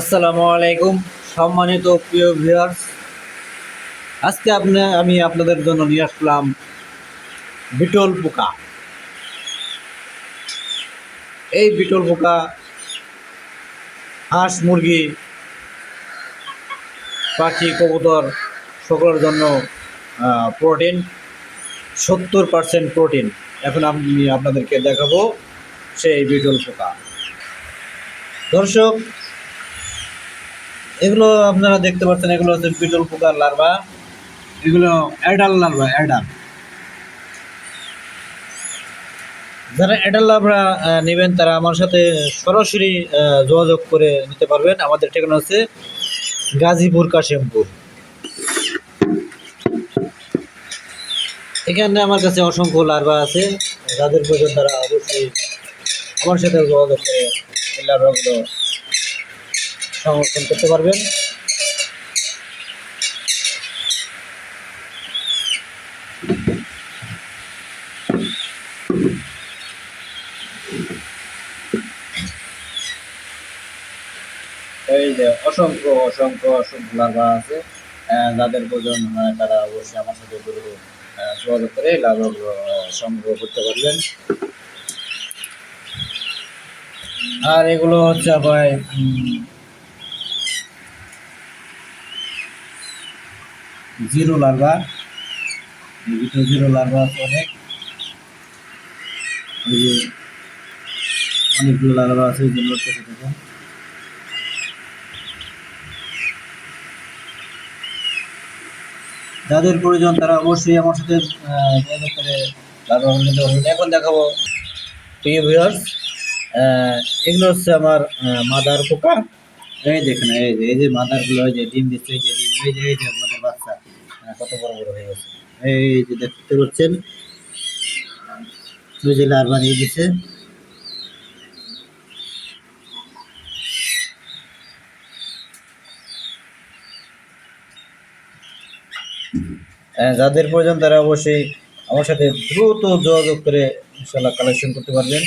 আসসালামু আলাইকুম, সম্মানিত প্রিয় ভিউয়ার্স আজকে আপনি, আমি আপনাদের জন্য নিয়ে আসলাম বিটল পোকা। এই বিটল পোকা হাঁস, মুরগি, পাখি, কবুতর, সকলের জন্য প্রোটিন সত্তর পার্সেন্ট প্রোটিন এখন আমি আপনাদেরকে দেখাবো সেই বিটল পোকা। দর্শক এগুলো আপনারা দেখতে পাচ্ছেন, এগুলো হচ্ছে বিটল পোকার লার্ভা। এগুলো অ্যাডাল লার্ভা, অ্যাডাল। যারা অ্যাডাল লার্ভা নেবেন, তারা আমার সাথে সরাসরি যোগাযোগ করে নিতে পারবেন। আমাদের ঠিকানা হচ্ছে গাজীপুর কাশিমপুর। এখানে আমার কাছে অসংখ্য লার্ভা আছে। যাদের প্রয়োজন তারা অবশ্যই আমার সাথে যোগাযোগ করে লার্ভাগুলো সংরক্ষণ করতে পারবেন। এই যে অসংখ্য অসংখ্য অসংখ্য লাভা আছে। যাদের প্রয়োজন তারা অবশ্যই আমার সাথে যোগাযোগ করে লার্ভাগুলো আহ, সংগ্রহ করতে পারবেন। আর এগুলো হচ্ছে আবার জিরো লার্ভা এই ভিতরে জিরো লার্ভা আছে অনেক। এই যে অনেকগুলো লার্ভা আছে, এই জন্য ছোটো যাদের প্রয়োজন তারা অবশ্যই আমার সাথে যোগাযোগ করে লার্ভা নিতে পারবেন। এখন দেখাবো, প্রিয় ভিউয়ার্স এগুলো হচ্ছে আমার মাদার পোকা। এই দেখেন, এই যে এই যে মাদারগুলো এই যে ডিম দিচ্ছে, এই যে ডিম, এই যে এই যে আমাদের বাচ্চা। কত বড় বড় হয়ে গেছে। এই যে দেখতে পাচ্ছেন ওই যে লার্ভা নিয়ে দিচ্ছে আহ, যাদের প্রয়োজন তারা অবশ্যই আমার সাথে দ্রুত যোগাযোগ করে ইনশাল্লাহ কালেকশন করতে পারবেন।